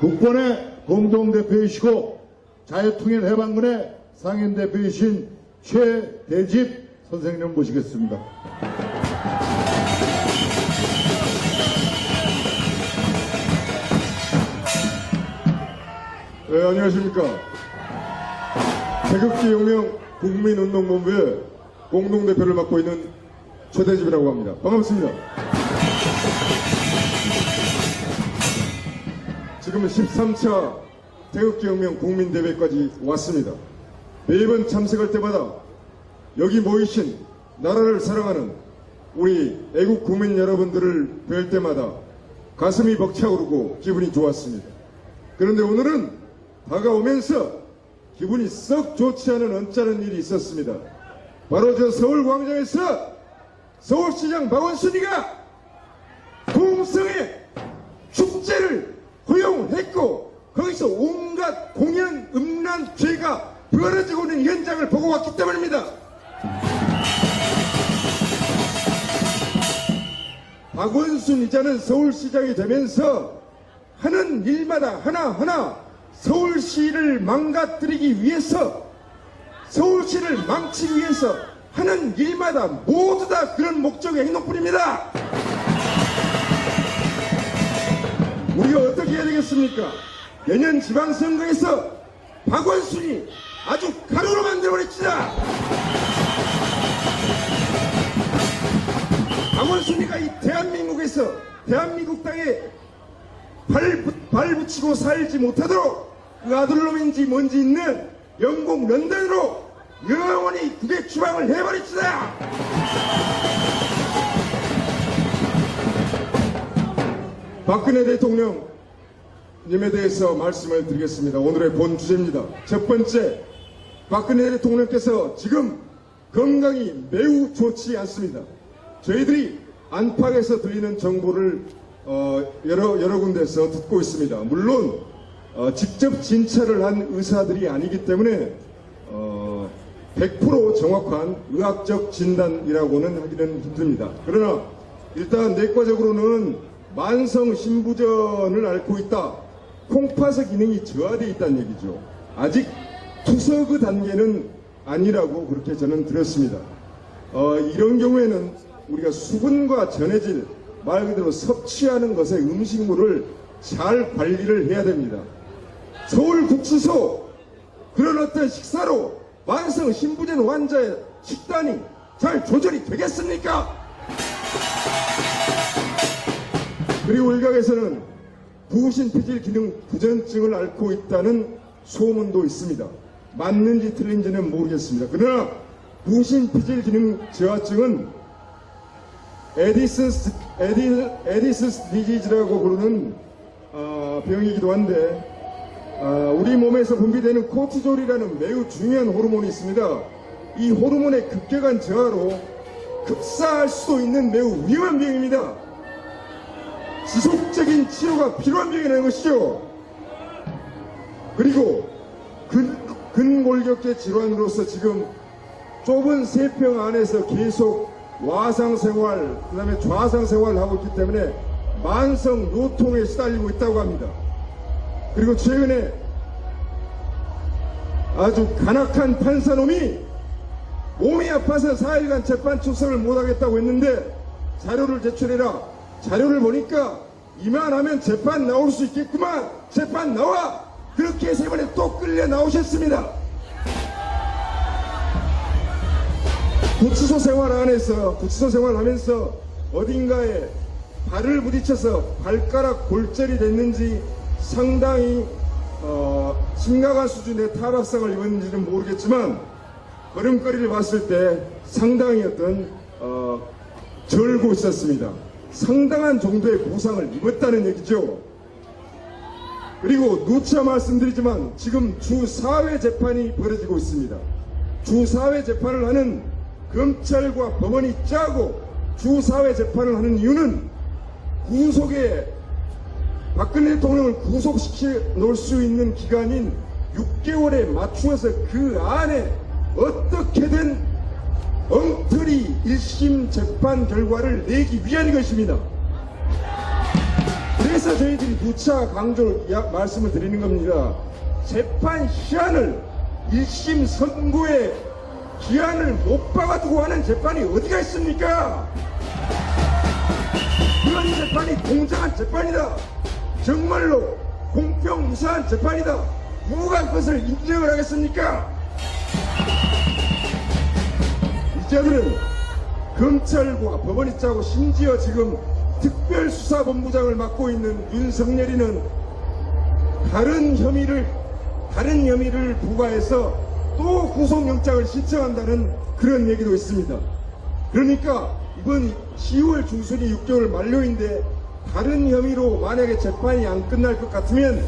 국본의 공동대표이시고 자유통일 해방군의 상임대표이신 최대집 선생님 모시겠습니다. 네, 안녕하십니까. 태극기 혁명 국민운동본부의 공동대표를 맡고 있는 최대집이라고 합니다. 반갑습니다. 지금은 13차 태극기 혁명 국민대회까지 왔습니다. 매번 참석할 때마다 여기 모이신 나라를 사랑하는 우리 애국 국민 여러분들을 뵐 때마다 가슴이 벅차오르고 기분이 좋았습니다. 그런데 오늘은 다가오면서 기분이 썩 좋지 않은 언짢은 일이 있었습니다. 바로 저 서울광장에서 서울시장 박원순이가 공성의 축제를 허용했고 거기서 온갖 공연 음란 죄가 벌어지고 있는 현장을 보고 왔기 때문입니다. 박원순 이자는 서울시장이 되면서 하는 일마다 하나하나 서울시를 망가뜨리기 위해서 서울시를 망치기 위해서 하는 일마다 모두 다 그런 목적의 행동뿐입니다. 우리가 어떻게 해야 되겠습니까? 내년 지방선거에서 박원순이 아주 가루로 만들어버립시다. 박원순이가 이 대한민국에서 대한민국 땅에 발, 붙- 발 붙이고 살지 못하도록 그 아들놈인지 뭔지 있는 영국 런던으로 영원히 국외 추방을 해버립시다. 박근혜 대통령님에 대해서 말씀을 드리겠습니다. 오늘의 본 주제입니다. 첫 번째, 박근혜 대통령께서 지금 건강이 매우 좋지 않습니다. 저희들이 안팎에서 들리는 정보를 어, 여러 여러 군데서 듣고 있습니다. 물론 어, 직접 진찰을 한 의사들이 아니기 때문에 어, 100% 정확한 의학적 진단이라고는 하기는 힘듭니다. 그러나 일단 내과적으로는 만성 신부전을 앓고 있다. 콩팥의 기능이 저하되어 있다는 얘기죠. 아직 투서그 단계는 아니라고 그렇게 저는 들었습니다. 어, 이런 경우에는 우리가 수분과 전해질 말 그대로 섭취하는 것의 음식물을 잘 관리를 해야 됩니다. 서울 국수소 그런 어떤 식사로 만성 신부전 환자의 식단이 잘 조절이 되겠습니까? 그리고 일각에서는 부신 피질 기능 부전증을 앓고 있다는 소문도 있습니다. 맞는지 틀린지는 모르겠습니다. 그러나 부신 피질 기능 저하증은 에디슨스 에디 에디슨스 디지즈라고 부르는 어, 병이기도 한데 어, 우리 몸에서 분비되는 코티졸이라는 매우 중요한 호르몬이 있습니다. 이 호르몬의 급격한 저하로 급사할 수도 있는 매우 위험한 병입니다. 지속적인 치료가 필요한 병이라는 것이죠. 그리고 근, 근골격계 질환으로서 지금 좁은 세평 안에서 계속 와상 생활, 그 다음에 좌상 생활을 하고 있기 때문에 만성 노통에 시달리고 있다고 합니다. 그리고 최근에 아주 간악한 판사놈이 몸이 아파서 4일간 재판 출석을 못하겠다고 했는데 자료를 제출해라. 자료를 보니까 이만하면 재판 나올 수 있겠구만. 재판 나와. 그렇게 해서 이번에 또 끌려 나오셨습니다. 구치소 생활 안에서 구치소 생활하면서 어딘가에 발을 부딪혀서 발가락 골절이 됐는지 상당히 어, 심각한 수준의 타박상을 입었는지는 모르겠지만 걸음걸이를 봤을 때 상당히 어떤 어, 절고 있었습니다. 상당한 정도의 부상을 입었다는 얘기죠. 그리고 누차 말씀드리지만 지금 주 4회 재판이 벌어지고 있습니다. 주 4회 재판을 하는 검찰과 법원이 짜고 주사회 재판을 하는 이유는 구속에 박근혜 대통령을 구속시켜 놓을 수 있는 기간인 6개월에 맞추어서 그 안에 어떻게든 엉터리 1심 재판 결과를 내기 위한 것입니다. 그래서 저희들이 누차 강조 야- 말씀을 드리는 겁니다. 재판 시한을 1심 선고에 기한을 못 박아두고 하는 재판이 어디가 있습니까? 그런 재판이 공정한 재판이다. 정말로 공평 무사한 재판이다. 누가 그것을 인정을 하겠습니까? 이자들은 검찰과 법원이 짜고 심지어 지금 특별수사본부장을 맡고 있는 윤석열이는 다른 혐의를 다른 혐의를 부과해서 또 구속영장을 신청한다는 그런 얘기도 있습니다. 그러니까 이번 10월 중순이 6개월 만료인데 다른 혐의로 만약에 재판이 안 끝날 것 같으면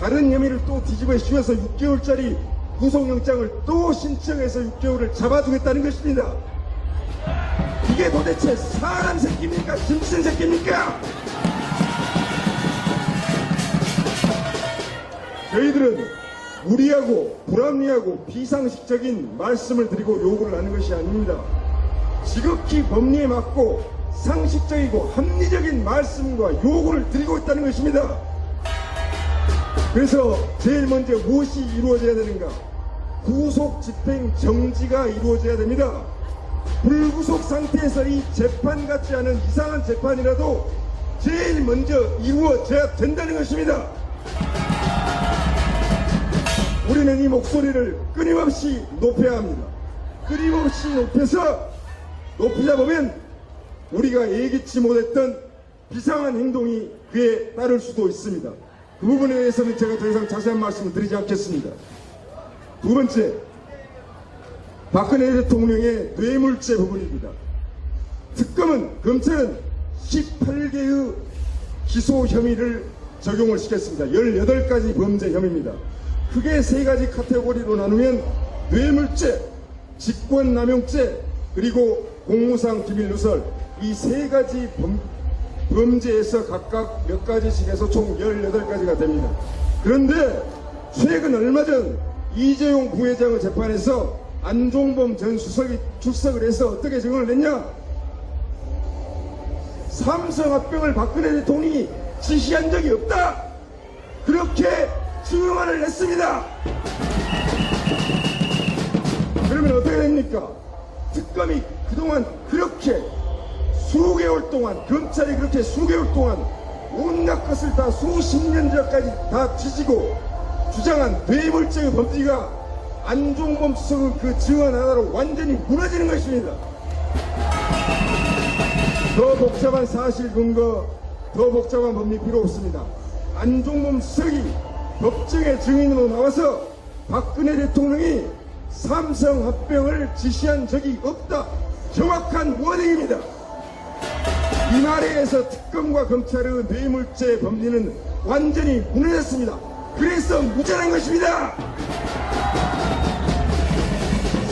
다른 혐의를 또 뒤집어 씌워서 6개월짜리 구속영장을 또 신청해서 6개월을 잡아주겠다는 것입니다. 이게 도대체 사람 새끼입니까? 짐승 새끼입니까? 저희들은 무리하고 불합리하고 비상식적인 말씀을 드리고 요구를 하는 것이 아닙니다. 지극히 법리에 맞고 상식적이고 합리적인 말씀과 요구를 드리고 있다는 것입니다. 그래서 제일 먼저 무엇이 이루어져야 되는가? 구속 집행 정지가 이루어져야 됩니다. 불구속 상태에서 이 재판 같지 않은 이상한 재판이라도 제일 먼저 이루어져야 된다는 것입니다. 우리는 이 목소리를 끊임없이 높여야 합니다. 끊임없이 높여서 높이다 보면 우리가 예기치 못했던 비상한 행동이 그에 따를 수도 있습니다. 그 부분에 대해서는 제가 더 이상 자세한 말씀을 드리지 않겠습니다. 두 번째, 박근혜 대통령의 뇌물죄 부분입니다. 특검은 검찰은 18개의 기소 혐의를 적용을 시켰습니다. 18가지 범죄 혐의입니다. 크게 세 가지 카테고리로 나누면 뇌물죄, 직권남용죄, 그리고 공무상 기밀 누설 이 세 가지 범, 범죄에서 각각 몇 가지씩 해서 총 18가지가 됩니다. 그런데 최근 얼마 전 이재용 부회장의 재판에서 안종범 전 수석이 출석을 해서 어떻게 증언을 했냐? 삼성 합병을 박근혜 대통령이 지시한 적이 없다. 그렇게 증언을 했습니다. 그러면 어떻게 됩니까? 특검이 그동안 그렇게 수개월 동안 검찰이 그렇게 수개월 동안 온갖 것을 다 수십 년 전까지 다 뒤지고 주장한 뇌물죄의 범죄가 안종범 수석의 그 증언 하나로 완전히 무너지는 것입니다. 더 복잡한 사실 근거, 더 복잡한 법리 필요 없습니다. 안종범 수석이 법정의 증인으로 나와서 박근혜 대통령이 삼성 합병을 지시한 적이 없다. 정확한 워딩입니다. 이 의해서 특검과 검찰의 뇌물죄 범죄는 완전히 무너졌습니다. 그래서 무죄란 것입니다.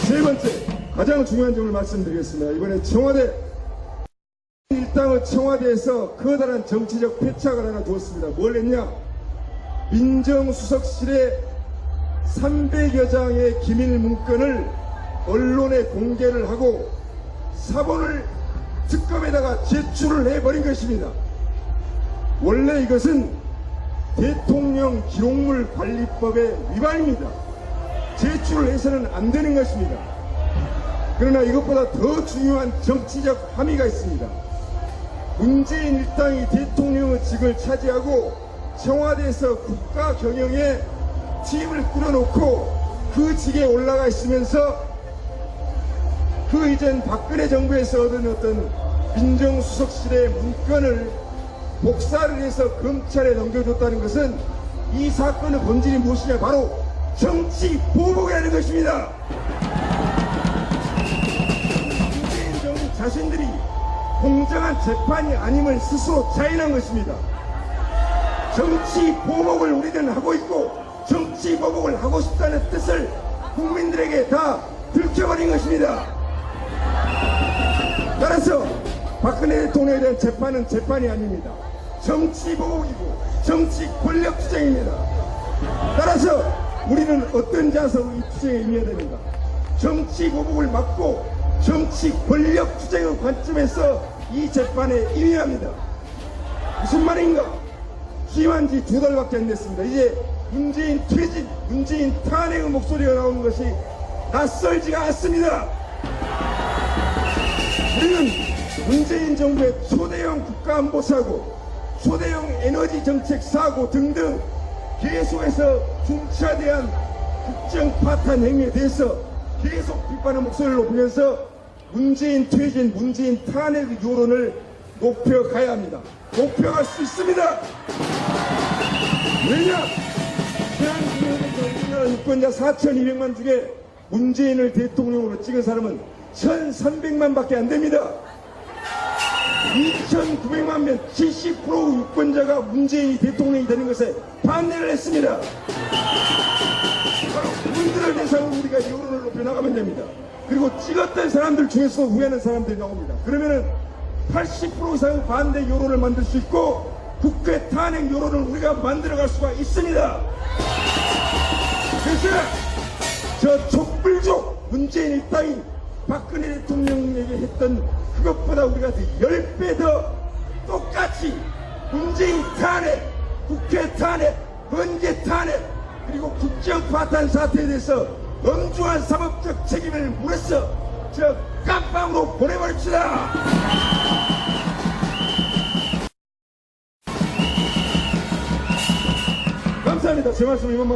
세 번째, 가장 중요한 점을 말씀드리겠습니다. 이번에 청와대 일당의 청와대에서 커다란 정치적 패착을 하나 두었습니다. 뭘 했냐? 민정수석실에 300여 장의 기밀 문건을 언론에 공개를 하고 사본을 특검에다가 제출을 해버린 것입니다. 원래 이것은 대통령 기록물 관리법의 위반입니다. 제출을 해서는 안 되는 것입니다. 그러나 이것보다 더 중요한 정치적 함의가 있습니다. 문재인 일당이 대통령의 직을 차지하고 청와대에서 국가 경영에 팀을 꾸려놓고 그 직에 올라가 있으면서 그 이전 박근혜 정부에서 얻은 어떤 민정수석실의 문건을 복사를 해서 검찰에 넘겨줬다는 것은 이 사건의 본질이 무엇이냐 바로 정치 보복이라는 것입니다. 문재인 정부 자신들이 공정한 재판이 아님을 스스로 자인한 것입니다. 정치 보복을 우리는 하고 있고 정치 보복을 하고 싶다는 뜻을 국민들에게 다 들켜버린 것입니다. 따라서 박근혜 대통령에 대한 재판은 재판이 아닙니다. 정치 보복이고 정치 권력 투쟁입니다. 따라서 우리는 어떤 자세로 이 투쟁에 임해야 되는가? 정치 보복을 막고 정치 권력 투쟁의 관점에서 이 재판에 임해야 합니다. 무슨 말인가? 취임한 지 두 달밖에 안 됐습니다. 이제 문재인 퇴진, 문재인 탄핵의 목소리가 나오는 것이 낯설지가 않습니다. 우리는 문재인 정부의 초대형 국가안보 사고, 초대형 에너지 정책 사고 등등 계속해서 중차 대한 국정 파탄 행위에 대해서 계속 비판의 목소리를 높이면서 문재인 퇴진, 문재인 탄핵 여론을 높여 가야 합니다. 높여갈 수 있습니다. 왜냐? 대한민국의 유권자 4,200만 중에 문재인을 대통령으로 찍은 사람은 1,300만 밖에 안 됩니다. 2,900만 명, 70% 유권자가 문재인이 대통령이 되는 것에 반대를 했습니다. 바로 그분들을 대상으로 우리가 여론을 높여 나가면 됩니다. 그리고 찍었던 사람들 중에서 후회하는 사람들이 나옵니다. 그러면은 80% 이상 반대 여론을 만들 수 있고 국회 탄핵 여론을 우리가 만들어갈 수가 있습니다. 그래서 저 촛불족 문재인 일당이 박근혜 대통령에게 했던 그것보다 우리가 10배 더 똑같이 문재인 탄핵, 국회 탄핵, 번개 탄핵, 그리고 국정 파탄 사태에 대해서 엄중한 사법적 책임을 물어서 저 깜빵으로 보내버립시다. 감사합니다. 제 말씀 이만